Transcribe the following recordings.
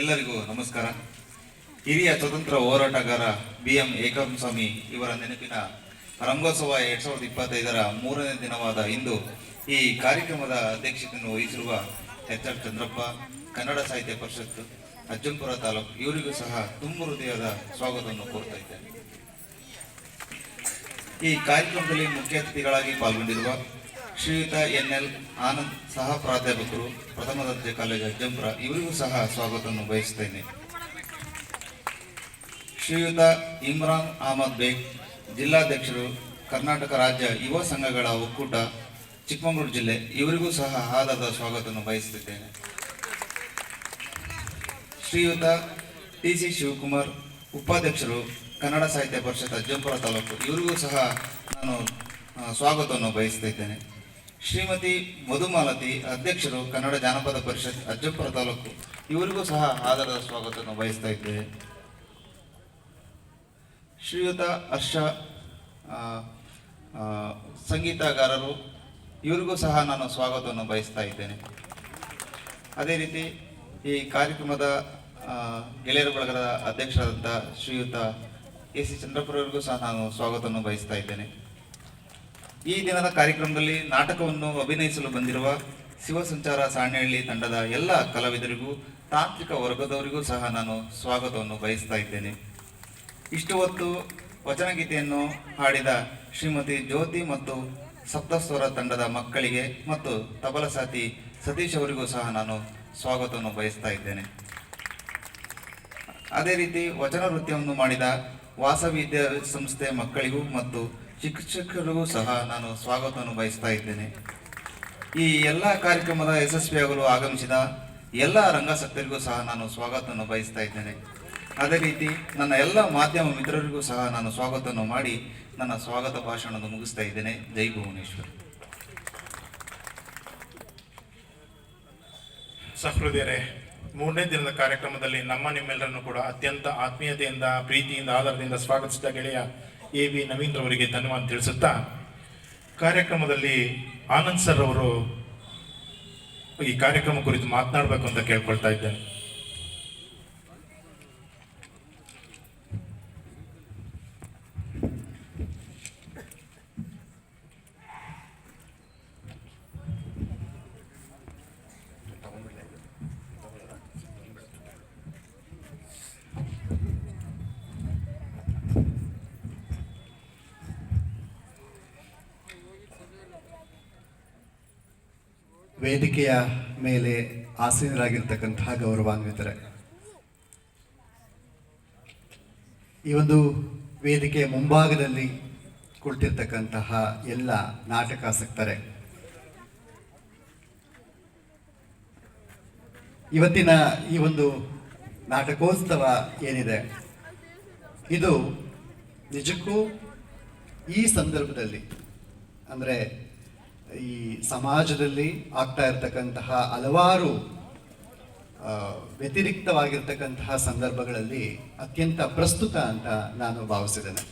ಎಲ್ಲರಿಗೂ ನಮಸ್ಕಾರ. ಹಿರಿಯ ಸ್ವತಂತ್ರ ಹೋರಾಟಗಾರ ಬಿ ಎಂ ಏಕಂಸ್ವಾಮಿ ಇವರ ನೆನಪಿನ ರಂಗೋತ್ಸವ ಎರಡ್ ಸಾವಿರದ ಇಪ್ಪತ್ತೈದರ ಮೂರನೇ ದಿನವಾದ ಇಂದು ಈ ಕಾರ್ಯಕ್ರಮದ ಅಧ್ಯಕ್ಷತೆಯನ್ನು ವಹಿಸಿರುವ ಎಚ್ ಆರ್ ಚಂದ್ರಪ್ಪ, ಕನ್ನಡ ಸಾಹಿತ್ಯ ಪರಿಷತ್ತು ಅಜ್ಜಂಪುರ ತಾಲೂಕು, ಇವರಿಗೂ ಸಹ ತುಂಬ ಹೃದಯದ ಸ್ವಾಗತವನ್ನು ಕೋರ್ತಾ ಇದ್ದೇನೆ. ಈ ಕಾರ್ಯಕ್ರಮದಲ್ಲಿ ಮುಖ್ಯ ಅತಿಥಿಗಳಾಗಿ ಪಾಲ್ಗೊಂಡಿರುವ ಶ್ರೀಯುತ ಎನ್ ಎಲ್ ಆನಂದ್ ಸಹ ಪ್ರಾಧ್ಯಾಪಕರು, ಪ್ರಥಮ ದರ್ಜೆ ಕಾಲೇಜು ಅಜ್ಜಂಪುರ, ಇವರಿಗೂ ಸಹ ಸ್ವಾಗತವನ್ನು ಬಯಸುತ್ತೇನೆ. ಶ್ರೀಯುತ ಇಮ್ರಾನ್ ಅಹಮದ್ ಬೇಗ್, ಜಿಲ್ಲಾಧ್ಯಕ್ಷರು, ಕರ್ನಾಟಕ ರಾಜ್ಯ ಯುವ ಸಂಘಗಳ ಒಕ್ಕೂಟ, ಚಿಕ್ಕಮಗಳೂರು ಜಿಲ್ಲೆ, ಇವರಿಗೂ ಸಹ ಆದರದ ಸ್ವಾಗತವನ್ನು ಬಯಸುತ್ತಿದ್ದೇನೆ ಶ್ರೀಯುತ ಟಿ ಸಿ ಶಿವಕುಮಾರ್, ಉಪಾಧ್ಯಕ್ಷರು, ಕನ್ನಡ ಸಾಹಿತ್ಯ ಪರಿಷತ್ ಅಜ್ಜಂಪುರ ತಾಲೂಕು, ಇವರಿಗೂ ಸಹ ನಾನು ಸ್ವಾಗತವನ್ನು ಬಯಸ್ತಾ ಇದ್ದೇನೆ ಶ್ರೀಮತಿ ಮಧುಮಾಲತಿ ಅಧ್ಯಕ್ಷರು ಕನ್ನಡ ಜಾನಪದ ಪರಿಷತ್ ಅಜ್ಜಂಪುರ ತಾಲೂಕು. ಇವರಿಗೂ ಸಹ ಆಧಾರದ ಸ್ವಾಗತವನ್ನು ಬಯಸ್ತಾ ಇದ್ದೇನೆ. ಶ್ರೀಯುತ, ಹರ್ಷ ಸಂಗೀತಗಾರರು, ಇವರಿಗೂ ಸಹ ನಾನು ಸ್ವಾಗತವನ್ನು ಬಯಸ್ತಾ ಇದ್ದೇನೆ. ಅದೇ ರೀತಿ ಈ ಕಾರ್ಯಕ್ರಮದ ಗೆಳೆಯರ ಬಳಗದ ಅಧ್ಯಕ್ಷರಾದಂಥ ಶ್ರೀಯುತ ಎ ಸಿ ಚಂದ್ರಪುರವರಿಗೂ ಸಹ ನಾನು ಸ್ವಾಗತವನ್ನು ಬಯಸ್ತಾ ಇದ್ದೇನೆ. ಈ ದಿನದ ಕಾರ್ಯಕ್ರಮದಲ್ಲಿ ನಾಟಕವನ್ನು ಅಭಿನಯಿಸಲು ಬಂದಿರುವ ಶಿವಸಂಚಾರ ಸಾಣೆಹಳ್ಳಿ ತಂಡದ ಎಲ್ಲ ಕಲಾವಿದರಿಗೂ, ತಾಂತ್ರಿಕ ವರ್ಗದವರಿಗೂ ಸಹ ನಾನು ಸ್ವಾಗತವನ್ನು ಬಯಸ್ತಾ ಇದ್ದೇನೆ. ಇಷ್ಟು ಹೊತ್ತು ವಚನಗೀತೆಯನ್ನು ಹಾಡಿದ ಶ್ರೀಮತಿ ಜ್ಯೋತಿ ಮತ್ತು ಸಪ್ತಸ್ವರ ತಂಡದ ಮಕ್ಕಳಿಗೆ ಮತ್ತು ತಬಲ ಸಾತಿ ಸತೀಶ್ ಅವರಿಗೂ ಸಹ ನಾನು ಸ್ವಾಗತವನ್ನು ಬಯಸ್ತಾ ಇದ್ದೇನೆ. ಅದೇ ರೀತಿ ವಚನ ನೃತ್ಯವನ್ನು ಮಾಡಿದ ವಾಸವಿದ್ಯ ಸಂಸ್ಥೆ ಮಕ್ಕಳಿಗೂ ಮತ್ತು ಶಿಕ್ಷಕರಿಗೂ ಸಹ ನಾನು ಸ್ವಾಗತವನ್ನು ಬಯಸ್ತಾ ಇದ್ದೇನೆ. ಈ ಎಲ್ಲ ಕಾರ್ಯಕ್ರಮದ ಯಶಸ್ವಿಯಾಗಲು ಆಗಮಿಸಿದ ಎಲ್ಲ ರಂಗಾಸಕ್ತರಿಗೂ ಸಹ ನಾನು ಸ್ವಾಗತವನ್ನು ಬಯಸ್ತಾ ಇದ್ದೇನೆ. ಅದೇ ರೀತಿ ನನ್ನ ಎಲ್ಲ ಮಾಧ್ಯಮ ಮಿತ್ರರಿಗೂ ಸಹ ನಾನು ಸ್ವಾಗತವನ್ನು ಮಾಡಿ ನನ್ನ ಸ್ವಾಗತ ಭಾಷಣವನ್ನು ಮುಗಿಸ್ತಾ ಇದ್ದೇನೆ. ಜೈ ಭುವನೇಶ್ವರ್. ಸಹೃದಯರೇ, ಮೂರನೇ ದಿನದ ಕಾರ್ಯಕ್ರಮದಲ್ಲಿ ನಮ್ಮ ನಿಮ್ಮೆಲ್ಲರನ್ನು ಕೂಡ ಅತ್ಯಂತ ಆತ್ಮೀಯತೆಯಿಂದ, ಪ್ರೀತಿಯಿಂದ ಆಧಾರದಿಂದ ಸ್ವಾಗತಿಸಿದ ಗೆಳೆಯ ಎ ವಿ ನವೀನ್ ರವರಿಗೆ ಧನ್ಯವಾದ ತಿಳಿಸುತ್ತಾ ಕಾರ್ಯಕ್ರಮದಲ್ಲಿ ಆನಂದ್ ಸರ್ ಅವರು ಈ ಕಾರ್ಯಕ್ರಮ ಕುರಿತು ಮಾತನಾಡಬೇಕು ಅಂತ ಕೇಳ್ಕೊಳ್ತಾ ಇದ್ದೇನೆ. ವೇದಿಕೆಯ ಮೇಲೆ ಆಸೀನರಾಗಿರ್ತಕ್ಕಂತಹ ಗೌರವಾನ್ವಿತರೆ. ಈ ಒಂದು ವೇದಿಕೆಯ ಮುಂಭಾಗದಲ್ಲಿ ಕುಳಿತಿರ್ತಕ್ಕಂತಹ ಎಲ್ಲ ನಾಟಕಾಸಕ್ತರೆ, ಇವತ್ತಿನ ಈ ಒಂದು ನಾಟಕೋತ್ಸವ ಏನಿದೆ? ಇದು ನಿಜಕ್ಕೂ ಈ ಸಂದರ್ಭದಲ್ಲಿ, ಅಂದರೆ ಈ ಸಮಾಜದಲ್ಲಿ ಆಗ್ತಾ ಇರತಕ್ಕಂತಹ ಹಲವಾರು ವ್ಯತಿರಿಕ್ತವಾಗಿರ್ತಕ್ಕಂತಹ ಸಂದರ್ಭಗಳಲ್ಲಿ ಅತ್ಯಂತ ಪ್ರಸ್ತುತ ಅಂತ ನಾನು ಭಾವಿಸಿದ್ದೇನೆ.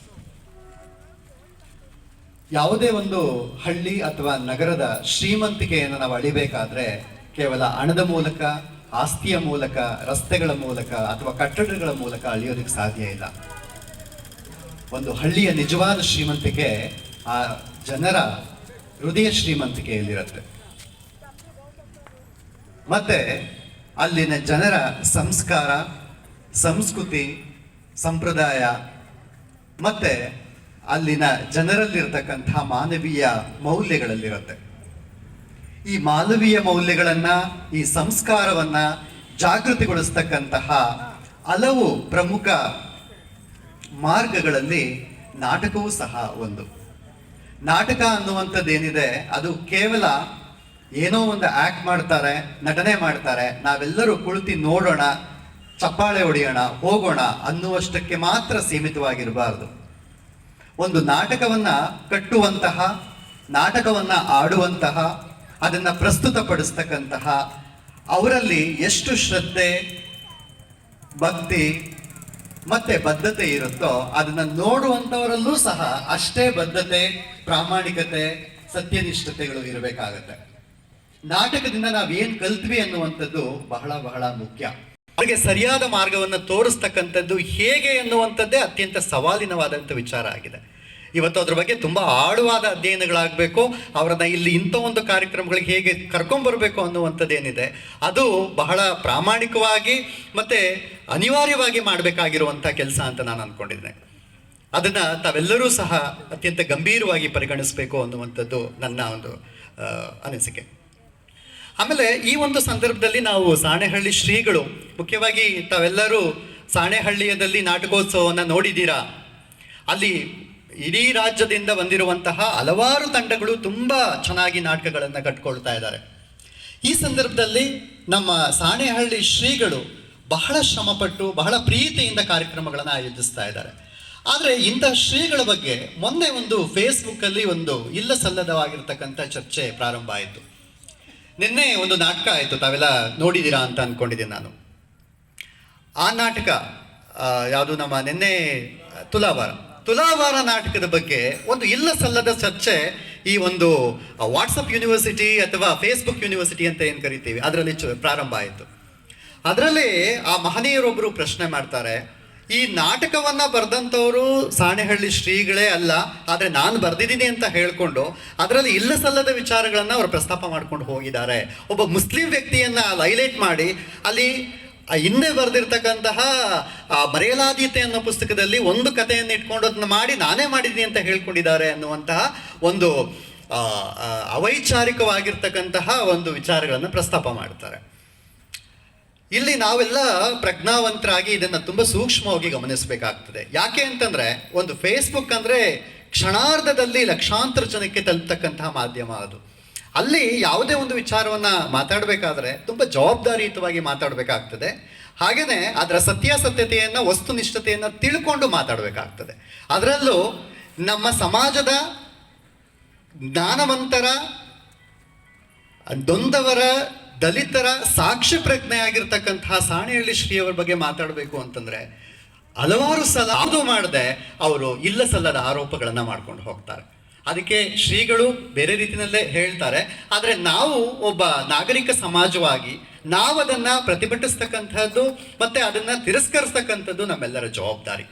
ಯಾವುದೇ ಒಂದು ಹಳ್ಳಿ ಅಥವಾ ನಗರದ ಶ್ರೀಮಂತಿಕೆಯನ್ನು ನಾವು ಅಳಿಬೇಕಾದ್ರೆ ಕೇವಲ ಹಣದ ಮೂಲಕ, ಆಸ್ತಿಯ ಮೂಲಕ, ರಸ್ತೆಗಳ ಮೂಲಕ ಅಥವಾ ಕಟ್ಟಡಗಳ ಮೂಲಕ ಅಳಿಯೋದಕ್ಕೆ ಸಾಧ್ಯ ಇಲ್ಲ. ಒಂದು ಹಳ್ಳಿಯ ನಿಜವಾದ ಶ್ರೀಮಂತಿಕೆ ಆ ಜನರ ಹೃದಯ ಶ್ರೀಮಂತಿಕೆಯಲ್ಲಿರುತ್ತೆ ಮತ್ತೆ ಅಲ್ಲಿನ ಜನರ ಸಂಸ್ಕಾರ, ಸಂಸ್ಕೃತಿ, ಸಂಪ್ರದಾಯ, ಮತ್ತೆ ಅಲ್ಲಿನ ಜನರಲ್ಲಿರ್ತಕ್ಕಂಥ ಮಾನವೀಯ ಮೌಲ್ಯಗಳಲ್ಲಿರುತ್ತೆ. ಈ ಮಾನವೀಯ ಮೌಲ್ಯಗಳನ್ನ, ಈ ಸಂಸ್ಕಾರವನ್ನ ಜಾಗೃತಿಗೊಳಿಸ್ತಕ್ಕಂತಹ ಹಲವು ಪ್ರಮುಖ ಮಾರ್ಗಗಳಲ್ಲಿ ನಾಟಕವೂ ಸಹ ಒಂದು. ನಾಟಕ ಅನ್ನುವಂಥದ್ದೇನಿದೆ, ಅದು ಕೇವಲ ಏನೋ ಒಂದು ಆಕ್ಟ್ ಮಾಡ್ತಾರೆ, ನಟನೆ ಮಾಡ್ತಾರೆ, ನಾವೆಲ್ಲರೂ ಕುಳಿತು ನೋಡೋಣ, ಚಪ್ಪಾಳೆ ಹೊಡೆಯೋಣ, ಹೋಗೋಣ ಅನ್ನುವಷ್ಟಕ್ಕೆ ಮಾತ್ರ ಸೀಮಿತವಾಗಿರಬಾರದು. ಒಂದು ನಾಟಕವನ್ನ ಕಟ್ಟುವಂತಹ, ನಾಟಕವನ್ನ ಆಡುವಂತಹ, ಅದನ್ನ ಪ್ರಸ್ತುತಪಡಿಸ್ತಕ್ಕಂತಹ, ಅವರಲ್ಲಿ ಎಷ್ಟು ಶ್ರದ್ಧೆ, ಭಕ್ತಿ ಮತ್ತೆ ಬದ್ಧತೆ ಇರುತ್ತೋ ಅದನ್ನ ನೋಡುವಂತವರಲ್ಲೂ ಸಹ ಅಷ್ಟೇ ಬದ್ಧತೆ, ಪ್ರಾಮಾಣಿಕತೆ, ಸತ್ಯನಿಷ್ಠತೆಗಳು ಇರಬೇಕಾಗತ್ತೆ. ನಾಟಕದಿಂದ ನಾವೇನ್ ಕಲ್ತ್ವಿ ಅನ್ನುವಂಥದ್ದು ಬಹಳ ಬಹಳ ಮುಖ್ಯ. ಅವರಿಗೆ ಸರಿಯಾದ ಮಾರ್ಗವನ್ನು ತೋರಿಸ್ತಕ್ಕಂಥದ್ದು ಹೇಗೆ ಎನ್ನುವಂಥದ್ದೇ ಅತ್ಯಂತ ಸವಾಲಿನವಾದಂಥ ವಿಚಾರ ಆಗಿದೆ. ಇವತ್ತು ಅದ್ರ ಬಗ್ಗೆ ತುಂಬ ಆಳವಾದ ಅಧ್ಯಯನಗಳಾಗಬೇಕು. ಅವರನ್ನ ಇಲ್ಲಿ ಇಂಥ ಒಂದು ಕಾರ್ಯಕ್ರಮಗಳಿಗೆ ಹೇಗೆ ಕರ್ಕೊಂಬರ್ಬೇಕು ಅನ್ನುವಂಥದ್ದೇನಿದೆ, ಅದು ಬಹಳ ಪ್ರಾಮಾಣಿಕವಾಗಿ ಮತ್ತು ಅನಿವಾರ್ಯವಾಗಿ ಮಾಡಬೇಕಾಗಿರುವಂಥ ಕೆಲಸ ಅಂತ ನಾನು ಅಂದ್ಕೊಂಡಿದ್ದೇನೆ ಅದನ್ನು ತಾವೆಲ್ಲರೂ ಸಹ ಅತ್ಯಂತ ಗಂಭೀರವಾಗಿ ಪರಿಗಣಿಸಬೇಕು ಅನ್ನುವಂಥದ್ದು ನನ್ನ ಒಂದು ಅನಿಸಿಕೆ. ಆಮೇಲೆ ಈ ಒಂದು ಸಂದರ್ಭದಲ್ಲಿ ನಾವು ಸಾಣೆಹಳ್ಳಿ ಶ್ರೀಗಳು, ಮುಖ್ಯವಾಗಿ ತಾವೆಲ್ಲರೂ ಸಾಣೆಹಳ್ಳಿಯದಲ್ಲಿ ನಾಟಕೋತ್ಸವವನ್ನು ನೋಡಿದ್ದೀರಾ? ಅಲ್ಲಿ ಇಡೀ ರಾಜ್ಯದಿಂದ ಬಂದಿರುವಂತಹ ಹಲವಾರು ತಂಡಗಳು ತುಂಬ ಚೆನ್ನಾಗಿ ನಾಟಕಗಳನ್ನು ಕಟ್ಕೊಳ್ತಾ ಇದ್ದಾರೆ. ಈ ಸಂದರ್ಭದಲ್ಲಿ ನಮ್ಮ ಸಾಣೆಹಳ್ಳಿ ಶ್ರೀಗಳು ಬಹಳ ಶ್ರಮಪಟ್ಟು, ಬಹಳ ಪ್ರೀತಿಯಿಂದ ಕಾರ್ಯಕ್ರಮಗಳನ್ನು ಆಯೋಜಿಸ್ತಾ ಇದ್ದಾರೆ. ಆದರೆ ಇಂತಹ ಶ್ರೀಗಳ ಬಗ್ಗೆ ಮೊನ್ನೆ ಒಂದು ಫೇಸ್ಬುಕ್ಕಲ್ಲಿ ಒಂದು ಇಲ್ಲ ಸಲ್ಲದವಾಗಿರ್ತಕ್ಕಂಥ ಚರ್ಚೆ ಪ್ರಾರಂಭ ಆಯಿತು. ನಿನ್ನೆ ಒಂದು ನಾಟಕ ಆಯಿತು, ತಾವೆಲ್ಲ ನೋಡಿದ್ದೀರಾ ಅಂತ ಅಂದ್ಕೊಂಡಿದ್ದೀನಿ ನಾನು. ಆ ನಾಟಕ ಯಾವುದು ನಮ್ಮ ನಿನ್ನೆ ತುಲಾವಾರ. ತುಲಾವಾರ ನಾಟಕದ ಬಗ್ಗೆ ಒಂದು ಇಲ್ಲ ಸಲ್ಲದ ಚರ್ಚೆ ಈ ಒಂದು ವಾಟ್ಸಪ್ ಯೂನಿವರ್ಸಿಟಿ ಅಥವಾ ಫೇಸ್ಬುಕ್ ಯೂನಿವರ್ಸಿಟಿ ಅಂತ ಏನು ಕರಿತೀವಿ, ಅದರಲ್ಲಿ ಪ್ರಾರಂಭ ಆಯಿತು. ಅದರಲ್ಲಿ ಆ ಮಹನೀಯರೊಬ್ಬರು ಪ್ರಶ್ನೆ ಮಾಡ್ತಾರೆ, ಈ ನಾಟಕವನ್ನು ಬರೆದಂಥವರು ಸಾಣೆಹಳ್ಳಿ ಶ್ರೀಗಳೇ ಅಲ್ಲ, ಆದರೆ ನಾನು ಬರೆದಿದ್ದೀನಿ ಅಂತ ಹೇಳಿಕೊಂಡು ಅದರಲ್ಲಿ ಇಲ್ಲ ಸಲ್ಲದ ವಿಚಾರಗಳನ್ನು ಅವರು ಪ್ರಸ್ತಾಪ ಮಾಡ್ಕೊಂಡು ಹೋಗಿದ್ದಾರೆ. ಒಬ್ಬ ಮುಸ್ಲಿಂ ವ್ಯಕ್ತಿಯನ್ನು ಹೈಲೈಟ್ ಮಾಡಿ, ಅಲ್ಲಿ ಆ ಹಿಂದೆ ಬರೆದಿರ್ತಕ್ಕಂತಹ, ಆ ಮರೆಯಲಾದೀತೆ ಅನ್ನೋ ಪುಸ್ತಕದಲ್ಲಿ ಒಂದು ಕಥೆಯನ್ನು ಇಟ್ಕೊಂಡು ಅದನ್ನ ಮಾಡಿ ನಾನೇ ಮಾಡಿದ್ದೀನಿ ಅಂತ ಹೇಳ್ಕೊಂಡಿದ್ದಾರೆ ಅನ್ನುವಂತಹ ಒಂದು ಅವೈಚಾರಿಕವಾಗಿರ್ತಕ್ಕಂತಹ ಒಂದು ವಿಚಾರಗಳನ್ನು ಪ್ರಸ್ತಾಪ ಮಾಡ್ತಾರೆ. ಇಲ್ಲಿ ನಾವೆಲ್ಲ ಪ್ರಜ್ಞಾವಂತರಾಗಿ ಇದನ್ನು ತುಂಬಾ ಸೂಕ್ಷ್ಮವಾಗಿ ಗಮನಿಸಬೇಕಾಗ್ತದೆ. ಯಾಕೆ ಅಂತಂದ್ರೆ, ಒಂದು ಫೇಸ್ಬುಕ್ ಅಂದ್ರೆ ಕ್ಷಣಾರ್ಧದಲ್ಲಿ ಲಕ್ಷಾಂತರ ಜನಕ್ಕೆ ತಲುಪ್ತಕ್ಕಂತಹ ಮಾಧ್ಯಮ ಅದು. ಅಲ್ಲಿ ಯಾವುದೇ ಒಂದು ವಿಚಾರವನ್ನ ಮಾತಾಡಬೇಕಾದ್ರೆ ತುಂಬ ಜವಾಬ್ದಾರಿಯುತವಾಗಿ ಮಾತಾಡಬೇಕಾಗ್ತದೆ. ಹಾಗೇನೆ ಅದರ ಸತ್ಯಾಸತ್ಯತೆಯನ್ನ, ವಸ್ತುನಿಷ್ಠತೆಯನ್ನ ತಿಳ್ಕೊಂಡು ಮಾತಾಡಬೇಕಾಗ್ತದೆ. ಅದರಲ್ಲೂ ನಮ್ಮ ಸಮಾಜದ ಜ್ಞಾನವಂತರ ದೊಂದವರ ದಲಿತರ ಸಾಕ್ಷಿ ಪ್ರಜ್ಞೆ ಆಗಿರ್ತಕ್ಕಂತಹ ಸಾಣೆಹಳ್ಳಿ ಶ್ರೀಯವರ ಬಗ್ಗೆ ಮಾತಾಡಬೇಕು ಅಂತಂದ್ರೆ ಹಲವಾರು ಸಲ ಅದು ಮಾಡದೆ ಅವರು ಇಲ್ಲ ಸಲ್ಲದ ಆರೋಪಗಳನ್ನ ಮಾಡ್ಕೊಂಡು ಹೋಗ್ತಾರೆ. ಅದಕ್ಕೆ ಶ್ರೀಗಳು ಬೇರೆ ರೀತಿಯಲ್ಲೇ ಹೇಳ್ತಾರೆ. ಆದರೆ ನಾವು ಒಬ್ಬ ನಾಗರಿಕ ಸಮಾಜವಾಗಿ ನಾವು ಅದನ್ನ ಪ್ರತಿಭಟಿಸ್ತಕ್ಕಂಥದ್ದು ಮತ್ತೆ ಅದನ್ನ ತಿರಸ್ಕರಿಸ್ತಕ್ಕಂಥದ್ದು ನಮ್ಮೆಲ್ಲರ ಜವಾಬ್ದಾರಿ.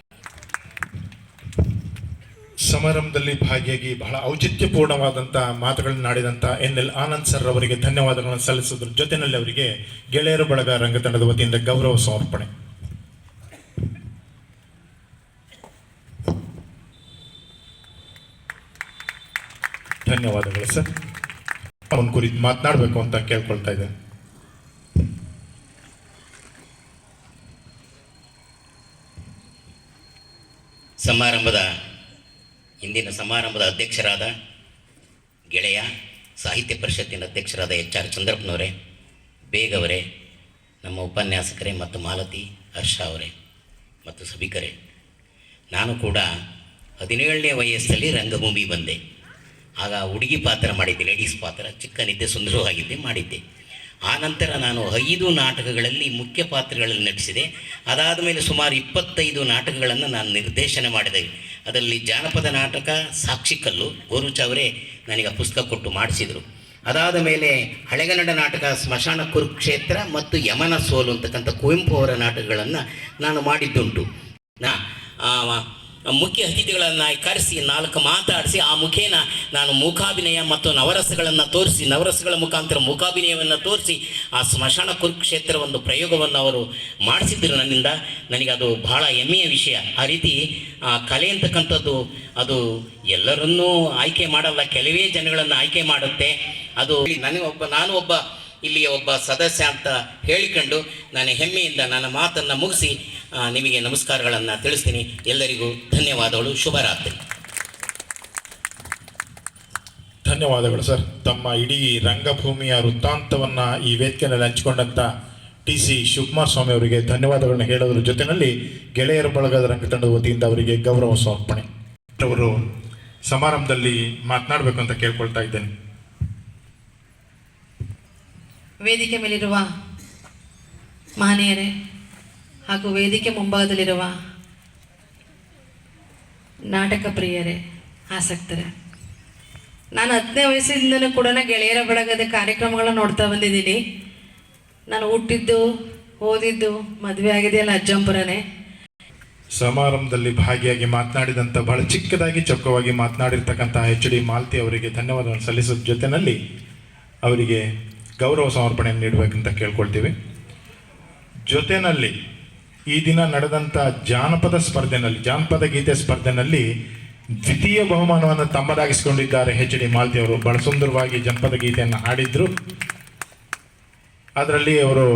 ಸಮಾರಂಭದಲ್ಲಿ ಭಾಗಿಯಾಗಿ ಬಹಳ ಔಚಿತ್ಯಪೂರ್ಣವಾದಂಥ ಮಾತುಗಳನ್ನು ಎನ್ ಎಲ್ ಆನಂದ್ ಸರ್ ಅವರಿಗೆ ಧನ್ಯವಾದಗಳನ್ನು ಸಲ್ಲಿಸೋದ್ರ ಜೊತೆಯಲ್ಲಿ ಅವರಿಗೆ ಗೆಳೆಯರು ಬಳಗ ರಂಗತಂಡದ ವತಿಯಿಂದ ಗೌರವ ಸಮರ್ಪಣೆ. ಧನ್ಯವಾದಗಳು, ಸರ್. ಅವನ ಕುರಿತು ಮಾತನಾಡಬೇಕು ಅಂತ ಕೇಳ್ಕೊಳ್ತಾ ಇದ್ದೇನೆ. ಸಮಾರಂಭದ ಇಂದಿನ ಸಮಾರಂಭದ ಅಧ್ಯಕ್ಷರಾದ ಗೆಳೆಯ ಸಾಹಿತ್ಯ ಪರಿಷತ್ತಿನ ಅಧ್ಯಕ್ಷರಾದ ಎಚ್ ಆರ್ ಚಂದ್ರಪ್ಪನವರೇ ಬೇಗವರೇ ನಮ್ಮ ಉಪನ್ಯಾಸಕರೇ ಮತ್ತು ಮಾಲತಿ ಹರ್ಷ ಅವರೇ ಮತ್ತು ಸಭಿಕರೇ. ನಾನು ಕೂಡ ಹದಿನೇಳನೇ ವಯಸ್ಸಲ್ಲಿ ರಂಗಭೂಮಿ ಬಂದೆ. ಆಗ ಹುಡುಗಿ ಪಾತ್ರ ಮಾಡಿದ್ದೆ ಲೇಡೀಸ್ ಪಾತ್ರ. ಚಿಕ್ಕನಿದ್ದೆ, ಸುಂದರವಾಗಿದ್ದೆ, ಮಾಡಿದ್ದೆ. ನಂತರ ನಾನು ಐದು ನಾಟಕಗಳಲ್ಲಿ ಮುಖ್ಯ ಪಾತ್ರಗಳಲ್ಲಿ ನಟಿಸಿದೆ. ಅದಾದ ಮೇಲೆ ಸುಮಾರು ಇಪ್ಪತ್ತೈದು ನಾಟಕಗಳನ್ನು ನಾನು ನಿರ್ದೇಶನ ಮಾಡಿದೆ. ಅದರಲ್ಲಿ ಜಾನಪದ ನಾಟಕ ಸಾಕ್ಷಿಕಲ್ಲು ಗೋರುಚ ಅವರೇ ನನಗೆ ಪುಸ್ತಕ ಕೊಟ್ಟು ಮಾಡಿಸಿದರು. ಅದಾದ ಮೇಲೆ ಹಳೆಗನ್ನಡ ನಾಟಕ, ಸ್ಮಶಾನ ಕುರುಕ್ಷೇತ್ರ ಮತ್ತು ಯಮನ ಸೋಲು ಅಂತಕ್ಕಂಥ ಕುವೆಂಪು ಅವರ ನಾಟಕಗಳನ್ನು ನಾನು ಮಾಡಿದ್ದುಂಟು. ನಾ ಮುಖ್ಯ ಅತಿಥಿಗಳನ್ನು ಕರೆಸಿ, ನಾಲ್ಕು ಮಾತಾಡಿಸಿ, ಆ ಮುಖೇನ ನಾನು ಮೂಕಾಭಿನಯ ಮತ್ತು ನವರಸಗಳನ್ನು ತೋರಿಸಿ, ನವರಸಗಳ ಮುಖಾಂತರ ಮೂಕಾಭಿನಯವನ್ನು ತೋರಿಸಿ, ಆ ಸ್ಮಶಾನ ಕುರುಕ್ಷೇತ್ರ ಒಂದು ಪ್ರಯೋಗವನ್ನು ಅವರು ಮಾಡಿಸಿದ್ರು ನನ್ನಿಂದ. ನನಗೆ ಅದು ಬಹಳ ಹೆಮ್ಮೆಯ ವಿಷಯ. ಆ ರೀತಿ, ಆ ಕಲೆ ಅಂತಕ್ಕಂಥದ್ದು, ಅದು ಎಲ್ಲರನ್ನೂ ಆಯ್ಕೆ ಮಾಡಲ್ಲ, ಕೆಲವೇ ಜನಗಳನ್ನು ಆಯ್ಕೆ ಮಾಡುತ್ತೆ. ಅದು ನನಗೆ ಒಬ್ಬ, ನಾನು ಒಬ್ಬ, ಇಲ್ಲಿಯ ಒಬ್ಬ ಸದಸ್ಯ ಅಂತ ಹೇಳಿಕೊಂಡು, ನಾನು ಹೆಮ್ಮೆಯಿಂದ ನನ್ನ ಮಾತನ್ನು ಮುಗಿಸಿ ನಿಮಗೆ ನಮಸ್ಕಾರಗಳನ್ನು ತಿಳಿಸ್ತೀನಿ. ಎಲ್ಲರಿಗೂ ಧನ್ಯವಾದಗಳು. ಶುಭರಾತ್ರಿ ಧನ್ಯವಾದಗಳು ಸರ್. ತಮ್ಮ ಇಡೀ ರಂಗಭೂಮಿಯ ವೃತ್ತಾಂತವನ್ನು ಈ ವೇದಿಕೆಯಲ್ಲಿ ಹಂಚಿಕೊಂಡಂಥ ಟಿ ಸಿ ಶಿವಕುಮಾರ್ ಸ್ವಾಮಿ ಅವರಿಗೆ ಧನ್ಯವಾದಗಳನ್ನು ಹೇಳೋದ್ರ ಜೊತೆಯಲ್ಲಿ ಗೆಳೆಯರ ಬಳಗದ ರಂಗತಂಡದ ವತಿಯಿಂದ ಅವರಿಗೆ ಗೌರವ ಸಮರ್ಪಣೆ. ಅವರು ಸಮಾರಂಭದಲ್ಲಿ ಮಾತನಾಡಬೇಕು ಅಂತ ಕೇಳ್ಕೊಳ್ತಾ ಇದ್ದೇನೆ. ವೇದಿಕೆ ಮೇಲಿರುವ ಮಹನೀಯರೇ ಹಾಗೂ ವೇದಿಕೆ ಮುಂಭಾಗದಲ್ಲಿರುವ ನಾಟಕ ಪ್ರಿಯರೇ, ಆಸಕ್ತರೇ, ನಾನು ಹತ್ತನೇ ವಯಸ್ಸಿಂದಲೂ ಕೂಡ ಗೆಳೆಯರ ಬಳಗದ ಕಾರ್ಯಕ್ರಮಗಳನ್ನ ನೋಡ್ತಾ ಬಂದಿದ್ದೀನಿ. ನಾನು ಹುಟ್ಟಿದ್ದು, ಓದಿದ್ದು, ಮದುವೆ ಆಗಿದೆಯಲ್ಲ ಅಜ್ಜಂಪುರನೇ. ಸಮಾರಂಭದಲ್ಲಿ ಭಾಗಿಯಾಗಿ ಮಾತನಾಡಿದಂಥ ಬಹಳ ಚಿಕ್ಕದಾಗಿ ಚೊಕ್ಕವಾಗಿ ಮಾತನಾಡಿರ್ತಕ್ಕಂಥ ಎಚ್ ಡಿ ಮಾಲ್ತಿ ಅವರಿಗೆ ಧನ್ಯವಾದವನ್ನು ಸಲ್ಲಿಸೋದ್ರ ಜೊತೆಯಲ್ಲಿ ಅವರಿಗೆ ಗೌರವ ಸಮರ್ಪಣೆಯನ್ನು ನೀಡಬೇಕಂತ ಕೇಳ್ಕೊಳ್ತೀವಿ. ಜೊತೆಯಲ್ಲಿ ಈ ದಿನ ನಡೆದಂಥ ಜಾನಪದ ಸ್ಪರ್ಧೆನಲ್ಲಿ, ಜಾನಪದ ಗೀತೆ ಸ್ಪರ್ಧೆನಲ್ಲಿ ದ್ವಿತೀಯ ಬಹುಮಾನವನ್ನು ತಮ್ಮದಾಗಿಸಿಕೊಂಡಿದ್ದಾರೆ ಎಚ್ ಡಿ ಮಾಲ್ತಿ ಅವರು. ಬಹಳ ಸುಂದರವಾಗಿ ಜನಪದ ಗೀತೆಯನ್ನು ಹಾಡಿದ್ರು. ಅದರಲ್ಲಿ ಅವರು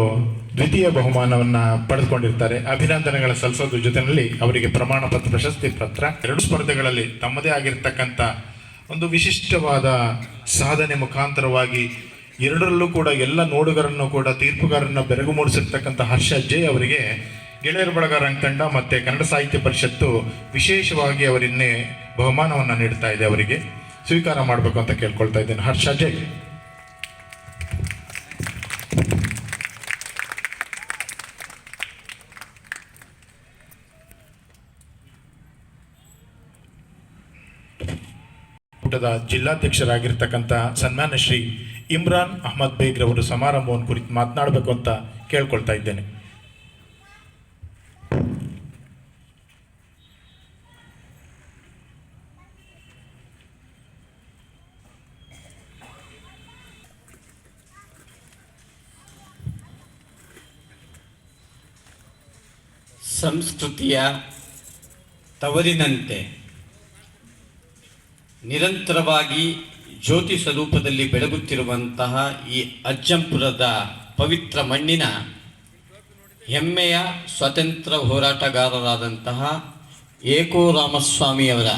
ದ್ವಿತೀಯ ಬಹುಮಾನವನ್ನು ಪಡೆದುಕೊಂಡಿರ್ತಾರೆ. ಅಭಿನಂದನೆಗಳ ಸಲ್ಲಿಸೋದ್ರ ಜೊತೆಯಲ್ಲಿ ಅವರಿಗೆ ಪ್ರಮಾಣ ಪತ್ರ, ಪ್ರಶಸ್ತಿ ಪತ್ರ. ಎರಡು ಸ್ಪರ್ಧೆಗಳಲ್ಲಿ ತಮ್ಮದೇ ಆಗಿರ್ತಕ್ಕಂಥ ಒಂದು ವಿಶಿಷ್ಟವಾದ ಸಾಧನೆ ಮುಖಾಂತರವಾಗಿ ಎರಡರಲ್ಲೂ ಕೂಡ ಎಲ್ಲ ನೋಡುಗರನ್ನು ಕೂಡ, ತೀರ್ಪುಗಾರರನ್ನ ಬೆರಗು ಮೂಡಿಸಿರ್ತಕ್ಕಂಥ ಹರ್ಷ ಜೆ ಅವರಿಗೆ ಗೆಳೆಯರ ಬಳಗ ರಂಗತಂಡ ಮತ್ತು ಕನ್ನಡ ಸಾಹಿತ್ಯ ಪರಿಷತ್ತು ವಿಶೇಷವಾಗಿ ಅವರಿನ್ನೇ ಬಹುಮಾನವನ್ನು ನೀಡ್ತಾ ಇದೆ ಅವರಿಗೆ. ಸ್ವೀಕಾರ ಮಾಡಬೇಕು ಅಂತ ಕೇಳ್ಕೊಳ್ತಾ ಇದ್ದೇನೆ. ಹರ್ಷ, ಜೈ. ಕೂಟದ ಜಿಲ್ಲಾಧ್ಯಕ್ಷರಾಗಿರ್ತಕ್ಕಂಥ ಸನ್ಮಾನ ಶ್ರೀ ಇಮ್ರಾನ್ ಅಹಮದ್ ಬೇಗ್ರವರು ಸಮಾರಂಭವನ್ನು ಕುರಿತು ಮಾತನಾಡಬೇಕು ಅಂತ ಕೇಳ್ಕೊಳ್ತಾ ಇದ್ದೇನೆ. ಸಂಸ್ಕೃತಿಯ ತವರಿನಂತೆ ನಿರಂತರವಾಗಿ ಜ್ಯೋತಿ ಸ್ವರೂಪದಲ್ಲಿ ಬೆಳಗುತ್ತಿರುವಂತಹ ಈ ಅಜ್ಜಂಪುರದ ಪವಿತ್ರ ಮಣ್ಣಿನ ಹೆಮ್ಮೆಯ ಸ್ವಾತಂತ್ರ್ಯ ಹೋರಾಟಗಾರರಾದಂತಹ ಏಕೋ ರಾಮಸ್ವಾಮಿಯವರ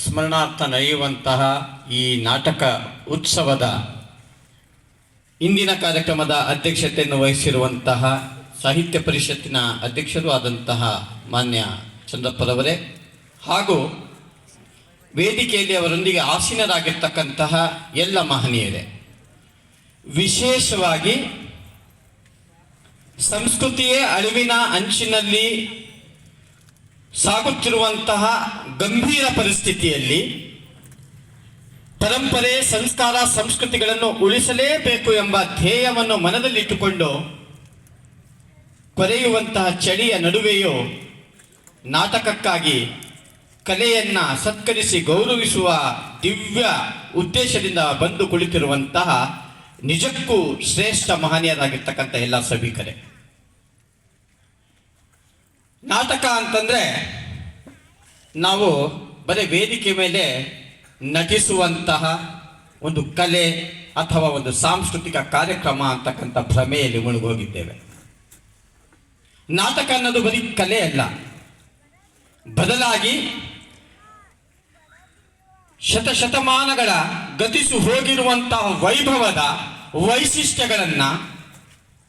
ಸ್ಮರಣಾರ್ಥ ನಡೆಯುವಂತಹ ಈ ನಾಟಕ ಉತ್ಸವದ ಇಂದಿನ ಕಾರ್ಯಕ್ರಮದ ಅಧ್ಯಕ್ಷತೆಯನ್ನು ವಹಿಸಿರುವಂತಹ ಸಾಹಿತ್ಯ ಪರಿಷತ್ತಿನ ಅಧ್ಯಕ್ಷರು ಆದಂತಹ ಮಾನ್ಯ ಚಂದ್ರಪ್ಪರವರೇ. ಹಾಗೂ ವೇದಿಕೆಯಲ್ಲಿ ಅವರೊಂದಿಗೆ ಆಸೀನರಾಗಿರ್ತಕ್ಕಂತಹ ಎಲ್ಲ ಮಹನೀಯರೇ. ವಿಶೇಷವಾಗಿ ಸಂಸ್ಕೃತಿಯೇ ಅಳಿವಿನ ಅಂಚಿನಲ್ಲಿ ಸಾಗುತ್ತಿರುವಂತಹ ಗಂಭೀರ ಪರಿಸ್ಥಿತಿಯಲ್ಲಿ ಪರಂಪರೆ, ಸಂಸ್ಕಾರ, ಸಂಸ್ಕೃತಿಗಳನ್ನು ಉಳಿಸಲೇಬೇಕು ಎಂಬ ಧ್ಯೇಯವನ್ನು ಮನದಲ್ಲಿಟ್ಟುಕೊಂಡು ಕೊರೆಯುವಂತಹ ಚಳಿಯ ನಡುವೆಯೂ ನಾಟಕಕ್ಕಾಗಿ ಕಲೆಯನ್ನ ಸತ್ಕರಿಸಿ ಗೌರವಿಸುವ ದಿವ್ಯ ಉದ್ದೇಶದಿಂದ ಬಂದು ಕುಳಿತಿರುವಂತಹ ನಿಜಕ್ಕೂ ಶ್ರೇಷ್ಠ ಮಹನೀಯರಾಗಿರ್ತಕ್ಕಂಥ ಎಲ್ಲ ಸಭಿಕರೇ. ನಾಟಕ ಅಂತಂದ್ರೆ ನಾವು ಬರೀ ವೇದಿಕೆ ಮೇಲೆ ನಟಿಸುವಂತಹ ಒಂದು ಕಲೆ ಅಥವಾ ಒಂದು ಸಾಂಸ್ಕೃತಿಕ ಕಾರ್ಯಕ್ರಮ ಅಂತಕ್ಕಂಥ ಭ್ರಮೆಯಲ್ಲಿ ಮುಳುಗೋಗಿದ್ದೇವೆ. ನಾಟಕ ಅನ್ನೋದು ಬರೀ ಕಲೆ ಅಲ್ಲ. ಬದಲಾಗಿ ಶತಶತಮಾನಗಳ ಗತಿಸು ಹೋಗಿರುವಂತಹ ವೈಭವದ ವೈಶಿಷ್ಟ್ಯಗಳನ್ನ,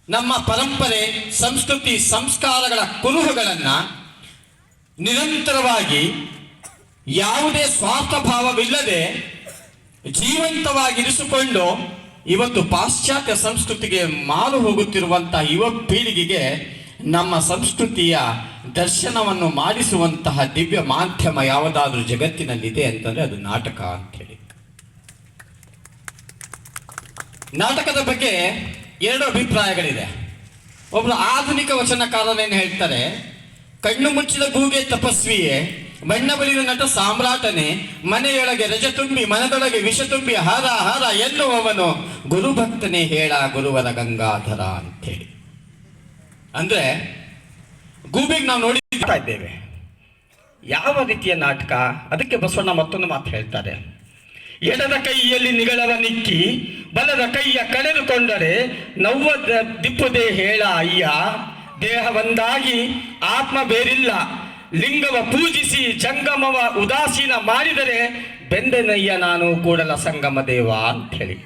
ನಮ್ಮ ಪರಂಪರೆ, ಸಂಸ್ಕೃತಿ, ಸಂಸ್ಕಾರಗಳ ಕುರುಹುಗಳನ್ನ ನಿರಂತರವಾಗಿ ಯಾವುದೇ ಸ್ವಾರ್ಥ ಭಾವವಿಲ್ಲದೆ ಜೀವಂತವಾಗಿರಿಸಿಕೊಂಡು ಇವತ್ತು ಪಾಶ್ಚಾತ್ಯ ಸಂಸ್ಕೃತಿಗೆ ಮಾರು ಹೋಗುತ್ತಿರುವಂತಹ ಯುವ ಪೀಳಿಗೆಗೆ ನಮ್ಮ ಸಂಸ್ಕೃತಿಯ ದರ್ಶನವನ್ನು ಮಾಡಿಸುವಂತಹ ದಿವ್ಯ ಮಾಧ್ಯಮ ಯಾವುದಾದ್ರೂ ಜಗತ್ತಿನಲ್ಲಿದೆ ಅಂತಂದ್ರೆ ಅದು ನಾಟಕ ಅಂತೇಳಿ ನಾಟಕದ ಬಗ್ಗೆ ಎರಡು ಅಭಿಪ್ರಾಯಗಳಿದೆ. ಒಬ್ಬರು ಆಧುನಿಕ ವಚನಕಾರನೇನು ಹೇಳ್ತಾರೆ, ಕಣ್ಣು ಮುಚ್ಚಿದ ಗೂಗೆ ತಪಸ್ವಿಯೇ, ಬಣ್ಣ ಬಳಿದ ನಟ ಸಾಮ್ರಾಟನೆ, ಮನೆಯೊಳಗೆ ರಜ ತುಂಬಿ, ಮನದೊಳಗೆ ವಿಷ ತುಂಬಿ, ಹರ ಹರ ಎನ್ನುವವನು ಗುರುಭಕ್ತನೇ ಹೇಳ ಗುರುವರ ಗಂಗಾಧರ ಅಂತೇಳಿ ಅಂದ್ರೆ ಗೂಬಿಗೆ ನಾವು ನೋಡಿತಾ ಇದ್ದೇವೆ. ಯಾವ ರೀತಿಯ ನಾಟಕ? ಅದಕ್ಕೆ ಬಸವಣ್ಣ ಮತ್ತೊಂದು ಮಾತು ಹೇಳ್ತಾರೆ. ಎಡದ ಕೈಯಲ್ಲಿ ನಿಗಳವ ನಿಕ್ಕಿ, ಬಲದ ಕೈಯ ಕಳೆದುಕೊಂಡರೆ ನವ್ವ ದಿಪ್ಪದೆ ಹೇಳ, ಅಯ್ಯ. ದೇಹ ಒಂದಾಗಿ ಆತ್ಮ ಬೇರಿಲ್ಲ. ಲಿಂಗವ ಪೂಜಿಸಿ, ಜಂಗಮವ ಉದಾಸೀನ ಮಾಡಿದರೆ ಬೆಂದೆನಯ್ಯ ನಾನು ಕೂಡಲ ಸಂಗಮ ದೇವ ಅಂತ ಹೇಳಿ.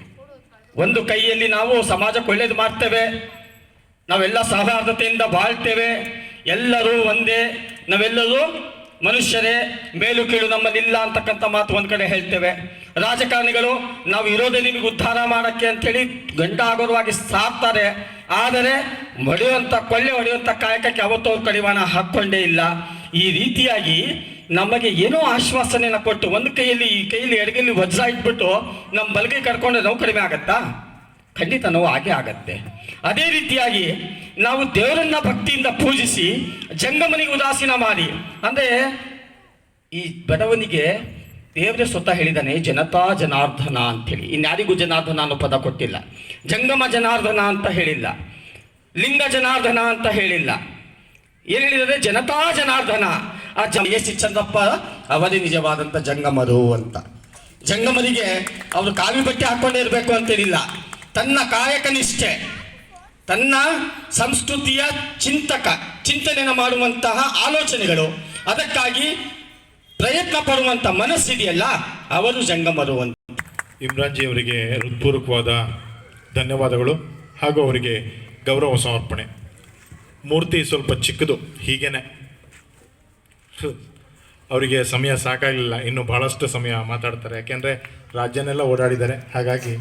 ಒಂದು ಕೈಯಲ್ಲಿ ನಾವು ಸಮಾಜಕ್ಕೆ ಒಳ್ಳೇದು ಮಾಡ್ತೇವೆ. ನಾವೆಲ್ಲ ಸೌಹಾರ್ದತೆಯಿಂದ ಬಾಳ್ತೇವೆ. ಎಲ್ಲರೂ ಒಂದೇ. ನಾವೆಲ್ಲರೂ ಮನುಷ್ಯರೇ. ಮೇಲು ಕೀಳು ನಮ್ಮಲ್ಲಿಲ್ಲ ಅಂತಕ್ಕಂಥ ಮಾತು ಒಂದು ಕಡೆ ಹೇಳ್ತೇವೆ. ರಾಜಕಾರಣಿಗಳು, ನಾವು ಇರೋದೇ ನಿಮಗೆ ಉದ್ಧಾರ ಮಾಡಕ್ಕೆ ಅಂತೇಳಿ ಗಂಟಾಗುರವಾಗಿ ಸಾಕ್ತಾರೆ. ಆದರೆ ಹೊಡೆಯುವಂಥ, ಕೊಳ್ಳೆ ಹೊಡೆಯುವಂಥ ಕಾಯಕಕ್ಕೆ ಅವತ್ತು ಕಡಿವಾಣ ಹಾಕ್ಕೊಂಡೇ ಇಲ್ಲ. ಈ ರೀತಿಯಾಗಿ ನಮಗೆ ಏನೋ ಆಶ್ವಾಸನೆಯನ್ನು ಕೊಟ್ಟು ಒಂದು ಕೈಯಲ್ಲಿ, ಈ ಕೈಯಲ್ಲಿ ಎಡಗೈಲಿ ವಜ್ರ ಇಟ್ಬಿಟ್ಟು ನಮ್ಮ ಬಲಗೈ ಕರ್ಕೊಂಡ್ರೆ ನೋವು ಕಡಿಮೆ ಆಗತ್ತಾ? ಖಂಡಿತ ನೋವು ಹಾಗೆ ಆಗತ್ತೆ. ಅದೇ ರೀತಿಯಾಗಿ ನಾವು ದೇವರನ್ನ ಭಕ್ತಿಯಿಂದ ಪೂಜಿಸಿ ಜಂಗಮನಿಗೆ ಉದಾಸೀನ ಮಾಡಿ. ಅಂದರೆ ಈ ಬಡವನಿಗೆ ದೇವರೇ ಸ್ವತಃ ಹೇಳಿದ್ದಾನೆ, ಜನತಾ ಜನಾರ್ದನ ಅಂತೇಳಿ. ಇನ್ಯಾರಿಗೂ ಜನಾರ್ದನ ಅನ್ನೋ ಪದ ಕೊಟ್ಟಿಲ್ಲ. ಜಂಗಮ ಜನಾರ್ದನ ಅಂತ ಹೇಳಿಲ್ಲ. ಲಿಂಗ ಜನಾರ್ದನ ಅಂತ ಹೇಳಿಲ್ಲ. ಏನು ಹೇಳಿದರೆ ಜನತಾ ಜನಾರ್ದನ ಆ ಜ ಎಸ್ ಚಂದಪ್ಪ ಅವರೇ ನಿಜವಾದಂಥ ಜಂಗಮರು ಅಂತ. ಜಂಗಮರಿಗೆ ಅವರು ಕಾವಿ ಬಟ್ಟೆ ಹಾಕ್ಕೊಂಡೇ ಇರಬೇಕು ಅಂತೇಳಿಲ್ಲ. ತನ್ನ ಕಾಯಕ ನಿಷ್ಠೆ ತನ್ನ ಸಂಸ್ಕೃತಿಯ ಚಿಂತಕ, ಚಿಂತನೆಯನ್ನು ಮಾಡುವಂತಹ ಆಲೋಚನೆಗಳು. ಅದಕ್ಕಾಗಿ ಪ್ರಯತ್ನ ಪಡುವಂಥ ಮನಸ್ಸಿದೆಯಲ್ಲ, ಅವರು ಜಂಗಮರು ಅಂತ ಇಮ್ರಾನ್ಜಿ ಅವರಿಗೆ ಹೃತ್ಪೂರ್ವಕವಾದ ಧನ್ಯವಾದಗಳು ಹಾಗೂ ಅವರಿಗೆ ಗೌರವ ಸಮರ್ಪಣೆ. ಮೂರ್ತಿ ಸ್ವಲ್ಪ ಚಿಕ್ಕದು, ಹೀಗೇನೆ. ಅವರಿಗೆ ಸಮಯ ಸಾಕಾಗಲಿಲ್ಲ, ಇನ್ನು ಬಹಳಷ್ಟು ಸಮಯ ಮಾತಾಡ್ತಾರೆ. ಯಾಕೆಂದರೆ ರಾಜ್ಯನೆಲ್ಲ ಓಡಾಡಿದ್ದಾರೆ, ಹಾಗಾಗಿ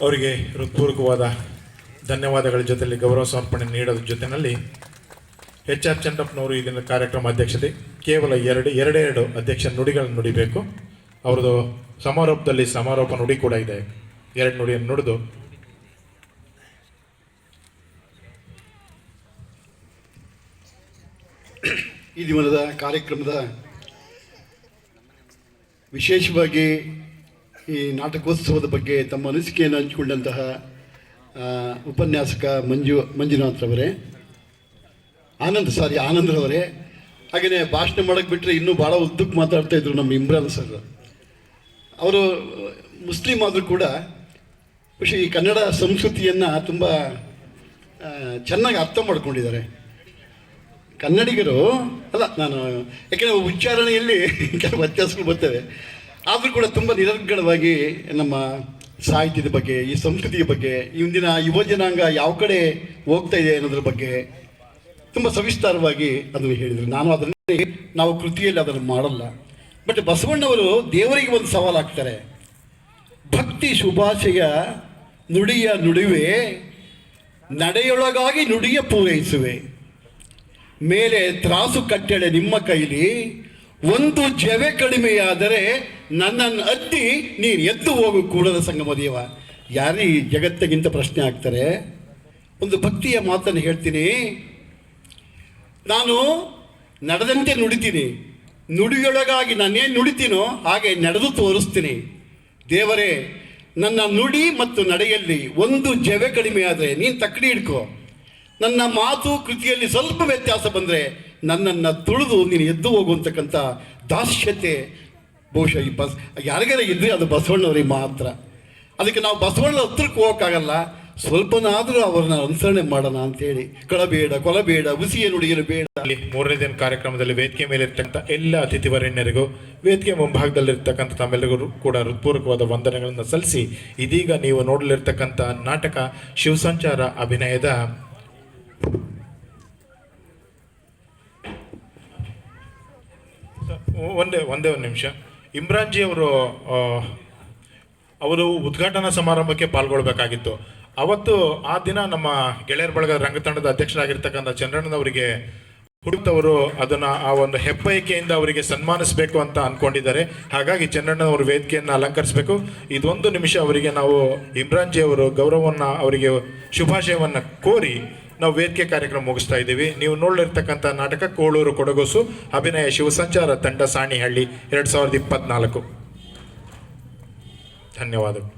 ಅವರಿಗೆ ಹೃತ್ಪೂರ್ವಕವಾದ ಧನ್ಯವಾದಗಳ ಜೊತೆಯಲ್ಲಿ ಗೌರವ ಸಮರ್ಪಣೆ ನೀಡೋದ್ರ ಜೊತೆಯಲ್ಲಿ ಎಚ್ ಆರ್ ಚಂದ್ರಪ್ಪನವರು ದಿನ ಕಾರ್ಯಕ್ರಮ ಅಧ್ಯಕ್ಷತೆ, ಕೇವಲ ಎರಡು, ಎರಡೆರಡು ಅಧ್ಯಕ್ಷ ನುಡಿಗಳನ್ನು ನುಡಿಬೇಕು. ಅವ್ರದ್ದು ಸಮಾರೋಪದಲ್ಲಿ ಸಮಾರೋಪ ನುಡಿ ಕೂಡ ಇದೆ. ಎರಡು ನುಡಿಯನ್ನು ನುಡಿದು ಈ ದಿನದ ಕಾರ್ಯಕ್ರಮದ ವಿಶೇಷವಾಗಿ ಈ ನಾಟಕೋತ್ಸವದ ಬಗ್ಗೆ ತಮ್ಮ ಅನಿಸಿಕೆಯನ್ನು ಹಂಚಿಕೊಂಡಂತಹ ಉಪನ್ಯಾಸಕ ಮಂಜು ಮಂಜುನಾಥ್ರವರೇ ಆನಂದ್ ಸಾರಿ ಆನಂದ್ರವರೇ ಹಾಗೆಯೇ ಭಾಷಣ ಮಾಡೋಕ್ಕೆ ಬಿಟ್ಟರೆ ಇನ್ನೂ ಭಾಳ ಉದ್ದಕ್ಕೆ ಮಾತಾಡ್ತಾ ಇದ್ರು ನಮ್ಮ ಇಮ್ರಾನ್ ಸರ್. ಅವರು ಮುಸ್ಲಿಂ ಆದರೂ ಕೂಡ ಖುಷಿ ಈ ಕನ್ನಡ ಸಂಸ್ಕೃತಿಯನ್ನು ತುಂಬ ಚೆನ್ನಾಗಿ ಅರ್ಥ ಮಾಡ್ಕೊಂಡಿದ್ದಾರೆ. ಕನ್ನಡಿಗರು, ಅಲ್ಲ, ನಾನು, ಯಾಕೆಂದರೆ ಉಚ್ಚಾರಣೆಯಲ್ಲಿ ಕೆಲವು ವ್ಯತ್ಯಾಸಗಳು ಬರ್ತವೆ. ಆದರೂ ಕೂಡ ತುಂಬ ನಿರರ್ಗಳವಾಗಿ ನಮ್ಮ ಸಾಹಿತ್ಯದ ಬಗ್ಗೆ, ಈ ಸಂಸ್ಕೃತಿಯ ಬಗ್ಗೆ ಇಂದಿನ ಯುವ ಜನಾಂಗ ಯಾವ ಕಡೆ ಹೋಗ್ತಾ ಇದೆ ಅನ್ನೋದ್ರ ಬಗ್ಗೆ ತುಂಬ ಸವಿಸ್ತಾರವಾಗಿ ಅದನ್ನು ಹೇಳಿದರು. ನಾನು ಅದರಲ್ಲಿ ನಾವು ಕೃತಿಯಲ್ಲಿ ಅದನ್ನು ಮಾಡಲ್ಲ. ಬಟ್ ಬಸವಣ್ಣವರು ದೇವರಿಗೆ ಒಂದು ಸವಾಲು ಹಾಕ್ತಾರೆ. ಭಕ್ತಿ ಶುಭಾಶಯ ನುಡಿಯ ನುಡಿವೆ, ನಡೆಯೊಳಗಾಗಿ ನುಡಿಯ ಪೂರೈಸುವೆ. ಮೇಲೆ ತ್ರಾಸು ಕಟ್ಟೆಳೆ ನಿಮ್ಮ ಕೈಲಿ, ಒಂದು ಜವೆ ಕಡಿಮೆಯಾದರೆ ನನ್ನನ್ನು ಅದ್ದಿ ನೀನು ಎದ್ದು ಹೋಗು ಕೂಡದ ಸಂಗಮ ದೇವ. ಯಾರು ಈ ಜಗತ್ತಿಗಿಂತ ಪ್ರಶ್ನೆ ಆಗ್ತಾರೆ ಒಂದು ಭಕ್ತಿಯ ಮಾತನ್ನು ಹೇಳ್ತೀನಿ. ನಾನು ನಡೆದಂತೆ ನುಡಿತೀನಿ. ನುಡಿಯೊಳಗಾಗಿ ನಾನೇನು ನುಡಿತೀನೋ ಹಾಗೆ ನಡೆದು ತೋರಿಸ್ತೀನಿ. ದೇವರೇ, ನನ್ನ ನುಡಿ ಮತ್ತು ನಡೆಯಲ್ಲಿ ಒಂದು ಜವೆ ಕಡಿಮೆ ಆದರೆ ನೀನು ತಕ್ಕಡಿ ಹಿಡ್ಕೊ. ನನ್ನ ಮಾತು ಕೃತಿಯಲ್ಲಿ ಸ್ವಲ್ಪ ವ್ಯತ್ಯಾಸ ಬಂದರೆ ನನ್ನನ್ನು ತುಳಿದು ನೀನು ಎದ್ದು ಹೋಗುವಂತಕ್ಕಂಥ ದಾಸ್ಯತೆ ಬಹುಶಃ ಈ ಬಸ್, ಯಾರಿಗಾರ ಇದ್ದರೆ ಅದು ಬಸವಣ್ಣವ್ರಿಗೆ ಮಾತ್ರ. ಅದಕ್ಕೆ ನಾವು ಬಸವಣ್ಣ ಹತ್ರಕ್ಕೆ ಹೋಗೋಕ್ಕಾಗಲ್ಲ. ಸ್ವಲ್ಪನಾದರೂ ಅವ್ರನ್ನ ಅನುಸರಣೆ ಮಾಡೋಣ ಅಂತೇಳಿ. ಕಳಬೇಡ, ಕೊಲಬೇಡ ಉಸಿಯ ನುಡಿಯಲು ಬೇಡ. ಅಲ್ಲಿ ಮೂರನೇ ದಿನ ಕಾರ್ಯಕ್ರಮದಲ್ಲಿ ವೇದಿಕೆ ಮೇಲೆ ಇರ್ತಕ್ಕಂಥ ಎಲ್ಲ ಅತಿಥಿವರಣ್ಯರಿಗೂ ವೇದಿಕೆ ಮುಂಭಾಗದಲ್ಲಿರ್ತಕ್ಕಂಥ ತಮ್ಮೆಲ್ಲರಿಗೂ ಕೂಡ ಹೃತ್ಪೂರ್ವಕವಾದ ವಂದನೆಗಳನ್ನು ಸಲ್ಲಿಸಿ, ಇದೀಗ ನೀವು ನೋಡಲಿರ್ತಕ್ಕಂಥ ನಾಟಕ ಶಿವಸಂಚಾರ ಅಭಿನಯದ ಒಂದೇ ಒಂದೇ ಒಂದು ನಿಮಿಷ. ಇಮ್ರಾನ್ಜಿ ಅವರು ಅವರು ಉದ್ಘಾಟನಾ ಸಮಾರಂಭಕ್ಕೆ ಪಾಲ್ಗೊಳ್ಬೇಕಾಗಿತ್ತು. ಅವತ್ತು ಆ ದಿನ ನಮ್ಮ ಗೆಳೆಯರ ಬಳಗ ರಂಗತಂಡದ ಅಧ್ಯಕ್ಷರಾಗಿರ್ತಕ್ಕಂಥ ಚಂದ್ರಣ್ಣನವರಿಗೆ ಹುಡುಕ್ತವರು ಅದನ್ನ ಆ ಒಂದು ಹೆಬ್ಬಯಕೆಯಿಂದ ಅವರಿಗೆ ಸನ್ಮಾನಿಸಬೇಕು ಅಂತ ಅನ್ಕೊಂಡಿದ್ದಾರೆ. ಹಾಗಾಗಿ ಚಂದ್ರಣ್ಣನವರು ವೇದಿಕೆಯನ್ನು ಅಲಂಕರಿಸಬೇಕು. ಇದೊಂದು ನಿಮಿಷ ಅವರಿಗೆ ನಾವು ಇಮ್ರಾನ್ಜಿ ಅವರು ಗೌರವವನ್ನ, ಅವರಿಗೆ ಶುಭಾಶಯವನ್ನ ಕೋರಿ ನಾವು ವೇದಿಕೆ ಕಾರ್ಯಕ್ರಮ ಮುಗಿಸ್ತಾ ಇದ್ದೀವಿ. ನೀವು ನೋಡಲಿರ್ತಕ್ಕಂಥ ನಾಟಕ ಕೋಳೂರು ಕೊಡಗೋಸು, ಅಭಿನಯ ಶಿವಸಂಚಾರ ತಂಡ ಸಾಣಿಹಳ್ಳಿ ಎರಡು ಸಾವಿರದ ಇಪ್ಪತ್ನಾಲ್ಕು. ಧನ್ಯವಾದಗಳು.